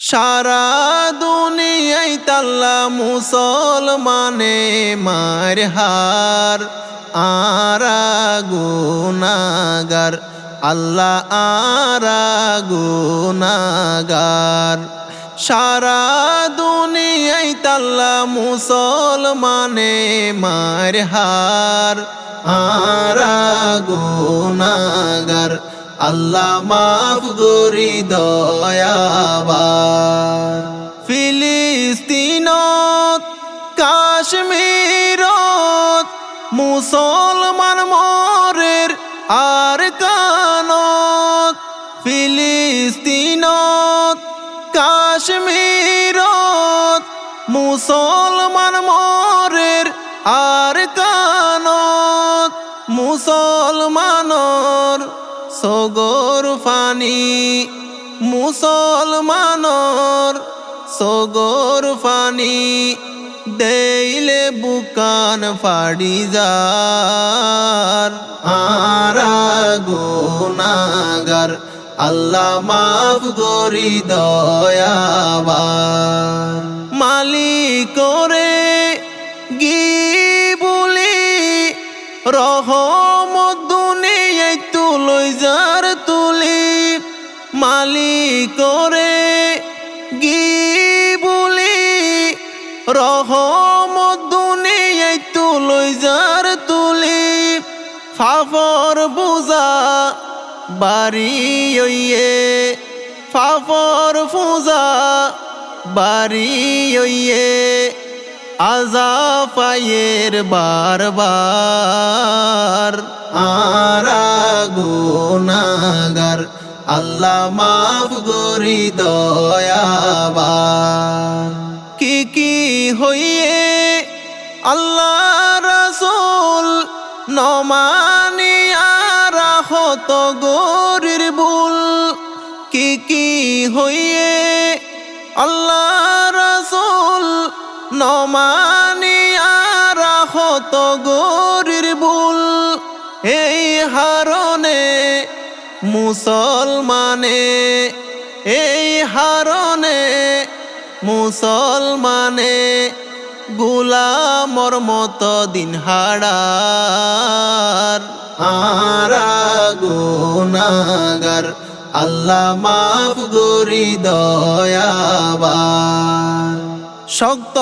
সারা দুনিয়ায় তাল্লা মুসলমানে মার হার, আরা গুনাগার, আল্লাহ আরা গুনাগার। সারা দুনিয়ায় তাল্লা মুসলমানে মার হার, আরা গুনাগার আল্লাহ মাফ গরি দয়াবার ফিলিস্তিনত, কাশ্মীরত, মুসলমান মরের আর কানত ফিলিস্তিনত, কাশ্মীরত, মুসলমান মরের আর কানত মুসলমানর সগর ফানি মুসলমানর সগর ফানি দেইলে বুকান ফাড়ি যার। আরা গুনাগার আল্লাহ মাফ গরি দয়াবার মালিকরে গি বলি তুলই যার তুলি মালিকরে গি বলি রহমত দুনিয়ায় তুলই তুলি, ফাফর বুজা বাড়ি ওইয়ে, ফাফর ফুজা বাড়ি ওইয়ে আজাফায়ের বারবার। আরা গুনাগার আল্লাহ মাফ গরি দয়াবার কি কি হইয়ে আল্লাহ রসুল নমানিয়া রাহত গরির বুল কি কি হইয়ে আল্লাহ রসুল নমানিয়া রাহত গরির বুল এই হারনে মুসলমানে এই হারনে মুসলমানে গুলামর মতো দিন হাড়ার আরা গুনাগার আল্লাহ মাফ গরি দয়াবার শক্ত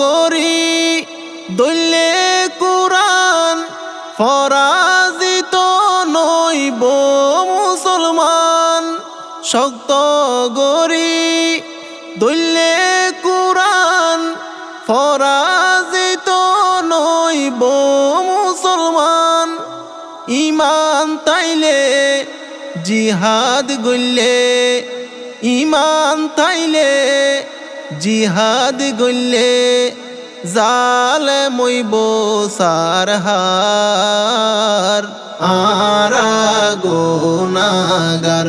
গরি দৈলে কুরান ফরাজিত শক্ত গরি দৈলে কুরান ফরাজিত নইব মুসলমান। ইমান তাইলে জিহাদ গল্লে ইমান তাইলে জিহাদ গল্লে জালে মইব সারহার আরা গুনাগার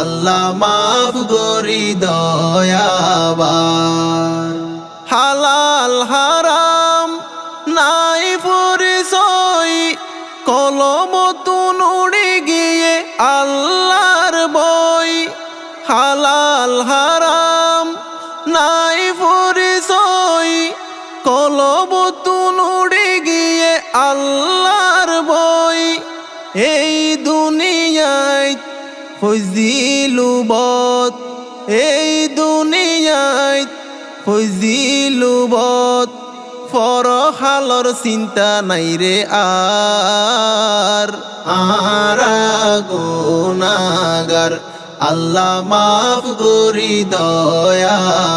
আল্লাহ মাফ গরি দয়াবার হালাল, হারাম, নাই পরিচয়, কলম তুনুড়ি গিয়ে আল্লাহর বই। হালাল, হারাম, নাই পরিচয়, কলম তুনুড়ি গিয়ে আল্লাহর বই। এই ফজিলুবত এই দুনিয়ায় ফজিলুবত ফরহালর চিন্তা নাই রে আর। আরা আল্লাহ মাফ গরি দয়াবার